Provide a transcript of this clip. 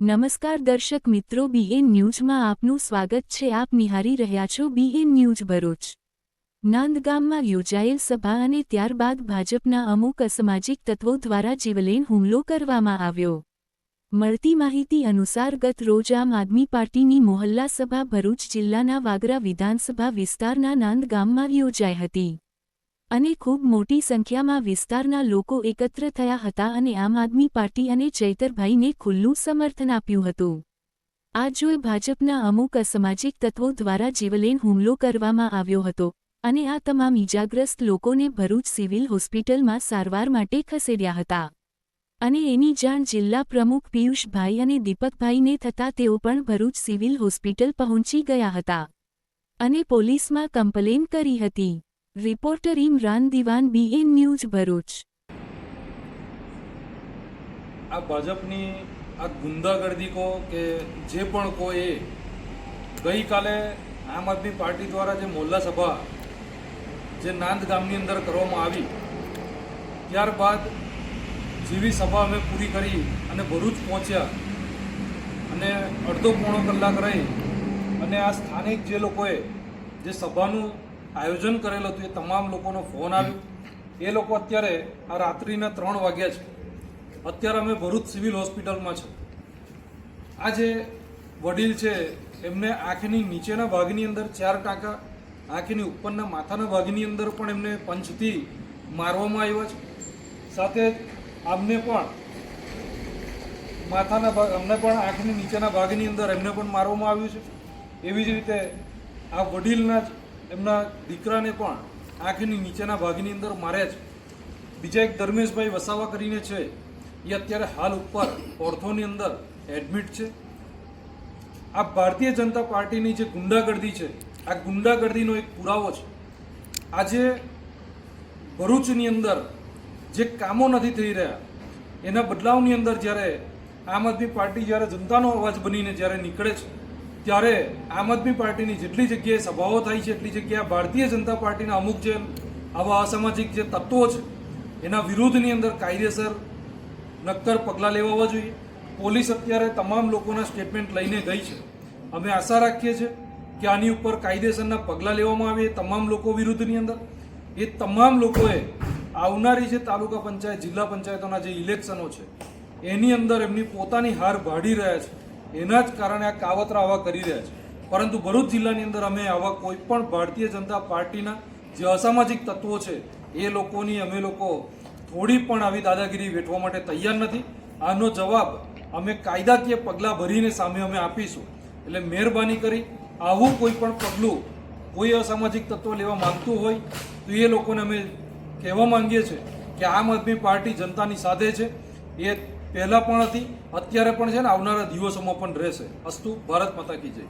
નમસ્કાર દર્શક મિત્રો બીએન ન્યૂઝમાં આપનું સ્વાગત છે. આપ નિહારી રહ્યા છો બીએન ન્યૂઝ ભરૂચ. નાંદગામમાં યોજાયેલ સભા અને ત્યારબાદ ભાજપના અમુક અસામાજિક તત્વો દ્વારા જીવલેણ હુમલો કરવામાં આવ્યો. મળતી માહિતી અનુસાર, ગત રોજ આમ આદમી પાર્ટીની મોહલ્લા સભા ભરૂચ જિલ્લાના વાગરા વિધાનસભા વિસ્તારના નાંદગામમાં યોજાઈ હતી. અને ખૂબ મોટી સંખ્યામાં વિસ્તારના લોકો એકત્ર થયા હતા અને આમ આદમી પાર્ટી અને ચૈતરભાઈને ખુલ્લું સમર્થન આપ્યું હતું. આ જોઈ ભાજપના અમુક અસામાજિક તત્વો દ્વારા જીવલેણ હુમલો કરવામાં આવ્યો હતો અને આ તમામ ઈજાગ્રસ્ત લોકોને ભરૂચ સિવિલ હોસ્પિટલમાં સારવાર માટે ખસેડ્યા હતા. અને એની જાણ જિલ્લા પ્રમુખ પિયુષભાઈ અને દીપકભાઈને થતાં તેઓ પણ ભરૂચ સિવિલ હોસ્પિટલ પહોંચી ગયા હતા અને પોલીસમાં કમ્પ્લેન કરી હતી. રિપોર્ટર ઇમરાન દિવાન બીએન ન્યૂઝ ભરૂચ આ ભાજપની આ ગુંદાગર્દી કહો કે જે પણ કહો એ, ગઈકાલે આમ આદમી પાર્ટી દ્વારા જે મોલ્લા સભા જે નાંદ ગામની અંદર કરવામાં આવી, ત્યારબાદ જેવી સભા અમે પૂરી કરી અને ભરૂચ પહોંચ્યા અને અડધો પોણો કલાક રહી અને આ સ્થાનિક જે લોકોએ જે સભાનું આયોજન કરેલું હતું, એ તમામ લોકોનો ફોન આવ્યો. એ લોકો અત્યારે આ રાત્રિના ત્રણ વાગ્યા છે. અત્યારે અમે ભરૂચ સિવિલ હોસ્પિટલમાં છે. આ જે વડીલ છે, એમને આંખની નીચેના ભાગની અંદર ચાર ટાંકા, આંખની ઉપરના માથાના ભાગની અંદર પણ એમને પંચથી મારવામાં આવ્યા છે. સાથે આમને પણ માથાના ભાગ અમને પણ આંખની નીચેના ભાગની અંદર એમને પણ મારવામાં આવ્યું છે. એવી જ રીતે આ વડીલના જ એમના દીકરાને પણ આંખની નીચેના ભાગની અંદર માર્યા છે બીજા એક ધર્મેશભાઈ વસાવા કરીને છે, એ અત્યારે હાલ ઉપર ઓર્થોની અંદર એડમિટ છે. આ ભારતીય જનતા પાર્ટીની જે ગુંડાગર્દી છે, આ ગુંડાગર્દીનો એક પુરાવો છે. આજે ભરૂચની અંદર જે કામો નથી થઈ રહ્યા, એના બદલાવની અંદર જ્યારે આમ આદમી પાર્ટી જ્યારે જનતાનો અવાજ બનીને જ્યારે નીકળે છે ત્યારે આમ આદમી પાર્ટીની જેટલી જગ્યાએ સભાઓ થાય છે, એટલી જગ્યાએ ભારતીય જનતા પાર્ટીના અમુક જે આવા અસામાજિક જે તત્વો છે, એના વિરુદ્ધની અંદર કાયદેસર નક્કર પગલાં લેવા જોઈએ. પોલીસ અત્યારે તમામ લોકોના સ્ટેટમેન્ટ લઈને ગઈ છે. અમે આશા રાખીએ છીએ કે આની ઉપર કાયદેસરના પગલાં લેવામાં આવે તમામ લોકો વિરુદ્ધની અંદર. એ તમામ લોકોએ આવનારી જે તાલુકા પંચાયત, જિલ્લા પંચાયતોના જે ઇલેક્શનો છે, એની અંદર એમની પોતાની હાર ભાડી રહ્યા છે. એના જ કારણે આ કાવતરા આવા કરી રહ્યા છે. પરંતુ ભરૂચ જિલ્લાની અંદર અમે આવા કોઈ પણ ભારતીય જનતા પાર્ટીના જે અસામાજિક તત્વો છે, એ લોકોની અમે લોકો થોડી પણ આવી દાદાગીરી વેઠવા માટે તૈયાર નથી. આનો જવાબ અમે કાયદાકીય પગલાં ભરીને સામે અમે આપીશું. એટલે મહેરબાની કરી આવું કોઈ પણ પગલું કોઈ અસામાજિક તત્વ લેવા માંગતું હોય, તો એ લોકોને અમે કહેવા માંગીએ છીએ કે આમ આદમી પાર્ટી જનતાની સાથે છે. એ પહેલાં પણ હતી, અત્યારે પણ છે ને આવનારા દિવસોમાં પણ રહેશે. અસ્તુ ભારત માતા કી જય.